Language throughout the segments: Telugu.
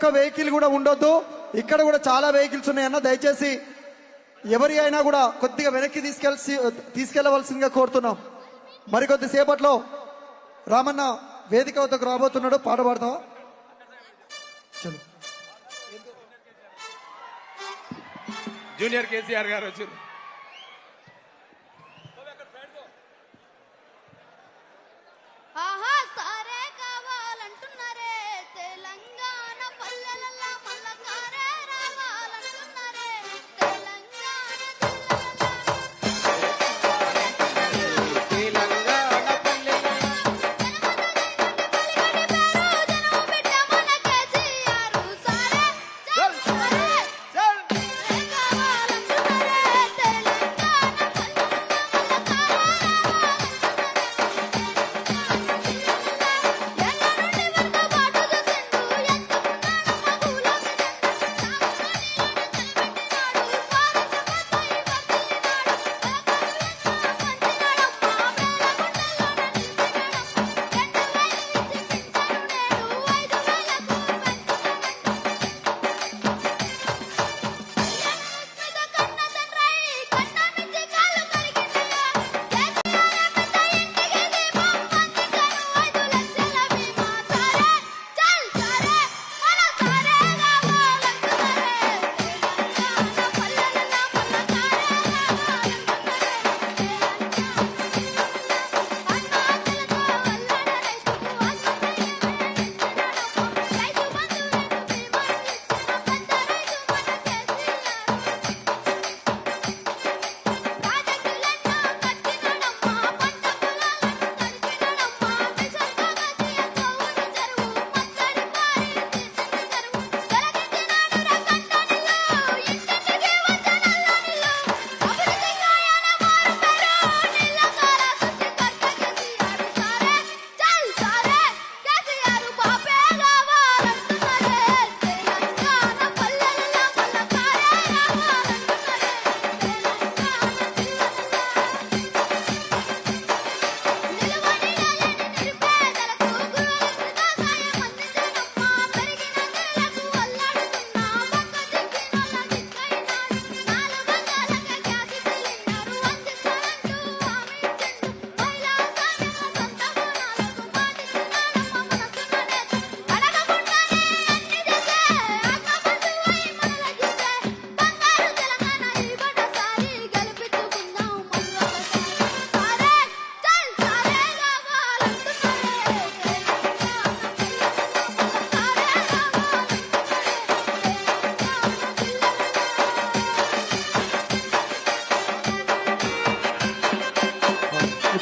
ఒక్క వెహికల్ కూడా ఉండొద్దు. ఇక్కడ కూడా చాలా వెహికల్స్ ఉన్నాయన్న దయచేసి ఎవరి అయినా కూడా కొద్దిగా వెనక్కి తీసుకెళ్ళి తీసుకెళ్ళవలసిందిగా కోరుతున్నాం. మరికొద్ది సేపట్లో రామన్న వేదిక వద్దకు రాబోతున్నాడు. పాట పాడతావా? చలో జూనియర్ కేసీఆర్ గారు వచ్చారు.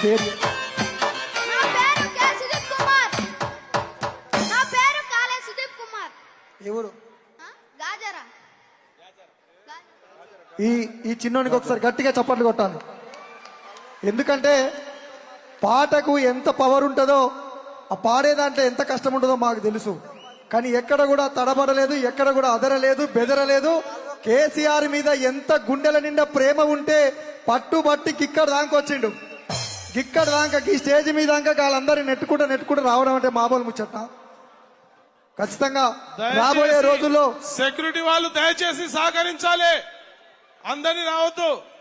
పేరు? నా పేరు కె సుదీప్ కుమార్. నా పేరు కాలే సుదీప్ కుమార్. ఎవరు? ఈ ఈ చిన్నోనికి ఒకసారి గట్టిగా చప్పట్లు కొట్టాలి. ఎందుకంటే పాటకు ఎంత పవర్ ఉంటుందో ఆ పాడే దాంట్లో ఎంత కష్టం ఉంటుందో మాకు తెలుసు. కానీ ఎక్కడ కూడా తడబడలేదు ఎక్కడ కూడా అదరలేదు బెదరలేదు. కేసీఆర్ మీద ఎంత గుండెల నిండా ప్రేమ ఉంటే పట్టుబట్టి గిక్కడ దాకా గిక్కడ దాకా ఈ స్టేజ్ మీద దాకా వాళ్ళందరినీ నెట్టుకుంటూ నెట్టుకుంటూ రావడం అంటే మామూలు ముచ్చట. ఖచ్చితంగా రాబోయే రోజుల్లో సెక్యూరిటీ వాళ్ళు దయచేసి సహకరించాలి. అందరినీ రావద్దు.